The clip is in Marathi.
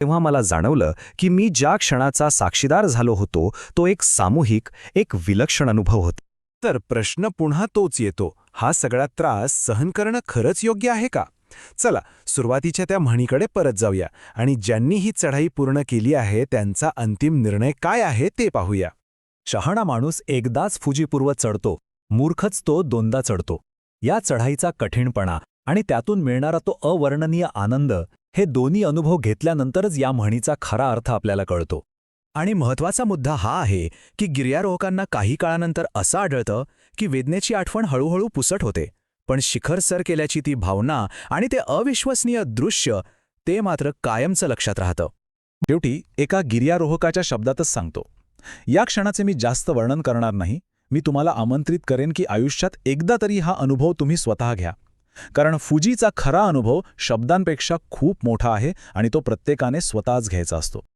तेव्हा मला जाणवलं की मी ज्या क्षणाचा साक्षीदार झालो होतो तो एक सामूहिक एक विलक्षण अनुभव होता. तर प्रश्न पुन्हा तोच येतो हा सगळा त्रास सहन करणं खरंच योग्य आहे का? चला सुरुवातीच्या त्या म्हणीकडे परत जाऊया आणि ज्यांनी ही चढाई पूर्ण केली आहे त्यांचा अंतिम निर्णय काय आहे ते पाहूया. शहाणा माणूस एकदाच फुजीपूर्व चढतो मूर्खच तो दोनदा चढतो. या चढाईचा कठीणपणा आणि त्यातून मिळणारा तो अवर्णनीय आनंद हे दोन्ही अनुभव घेतल्यानंतरच या म्हणीचा खरा अर्थ आपल्याला कळतो. आणि महत्त्वाचा मुद्दा हा आहे की गिर्यारोहकांना काही काळानंतर असं आढळतं की वेदनेची आठवण हळूहळू पुसट होते पण शिखर सर केल्याची ती भावना आणि ते अविश्वसनीय दृश्य ते मात्र कायमचं लक्षात राहतं. शेवटी एका गिर्यारोहकाच्या शब्दातच सांगतो या क्षणाचे मी जास्त वर्णन करणार नाही. मी तुम्हाला आमंत्रित करेन की आयुष्यात एकदा तरी हा अनुभव तुम्ही स्वतः घ्या. कारण फुजीचा खरा अनुभव शब्दांपेक्षा खूप मोठा आहे आणि तो प्रत्येकाने स्वतःच घ्यायचा असतो.